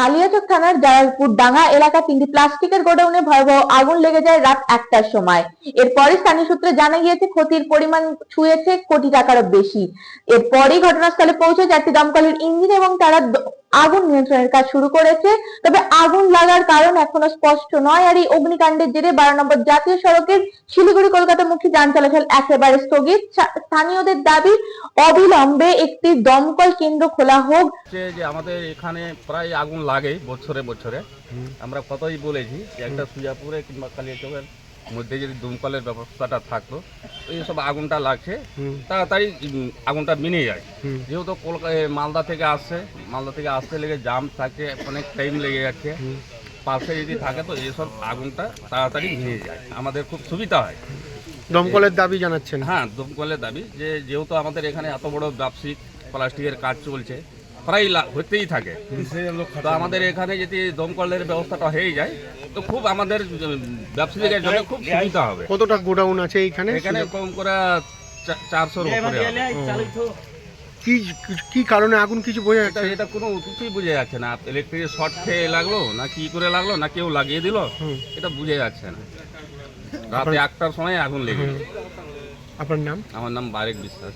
কালিয়াচক থানার জালালপুর ডাঙ্গা এলাকা তিনটি প্লাস্টিকের গোডাউনে ভয়াবহ আগুন লেগে যায় রাত একটার সময়। এরপরই স্থানীয় সূত্রে জানা গিয়েছে, ক্ষতির পরিমাণ ছুঁয়েছে কোটি টাকারও বেশি। এরপরই ঘটনাস্থলে পৌঁছে চারটি দমকলের ইঞ্জিন এবং তারা আগুন নিয়ন্ত্রণের কাজ শুরু করেছে। তবে আগুন লাগার কারণ এখনও স্পষ্ট নয়। আর এই অগ্নিকাণ্ডের জেরে বারো নম্বর জাতীয় সড়কের শিলিগুড়ি কলকাতামুখী যান চলাচল একেবারে স্থগিত। স্থানীয়দের দাবি অবিলম্বে একটি দমকল কেন্দ্র খোলা হোক। যে আমাদের এখানে প্রায় আগুন লাগে বছরে বছরে। আমরা কতই বলেছি যে একটা সুজাপুরে কিংবা কালিয়াচকের মধ্যে যদি দমকলের ব্যবস্থাটা থাকতো এইসব আগুনটা লাগছে। তাড়াতাড়ি আগুনটা মিনে যায়। যেহেতু কলকাতা মালদা থেকে আসছে মালদা থেকে আসতে লেগে জাম থাকে অনেক টাইম লেগে যাচ্ছে। পাশে যদি থাকে তো এইসব আগুনটা তাড়াতাড়ি মিনে যায়। আমাদের খুব সুবিধা হয়। দমকলের দাবি জানাচ্ছেন। হ্যাঁ দমকলের দাবি যে যেহেতু আমাদের এখানে এত বড় ব্যবসায়িক প্লাস্টিকের কাজ চলছে প্রায় হতেই থাকে। তো আমাদের এখানে যদি দমকলের ব্যবস্থাটা হয়ে যায় তো খুব আমাদের ব্যবসায়ীদের জন্য খুব সুবিধা হবে। কতটা গোডাউন আছে এখানে? এখানে কম করে চারশোর উপরে হবে। কি কি কারণে আগুন কিছু বোঝা যাচ্ছে? এটা কোনো কিছুই বোঝা যাচ্ছে না। ইলেকট্রিকের শর্ট খেয়ে লাগল না কি করে লাগল না কেউ লাগিয়ে দিল এটা বুঝে যাচ্ছে না। রাতে একটার সময় আগুন লেগে আপনার নাম? আমার নাম বারেক বিশ্বাস।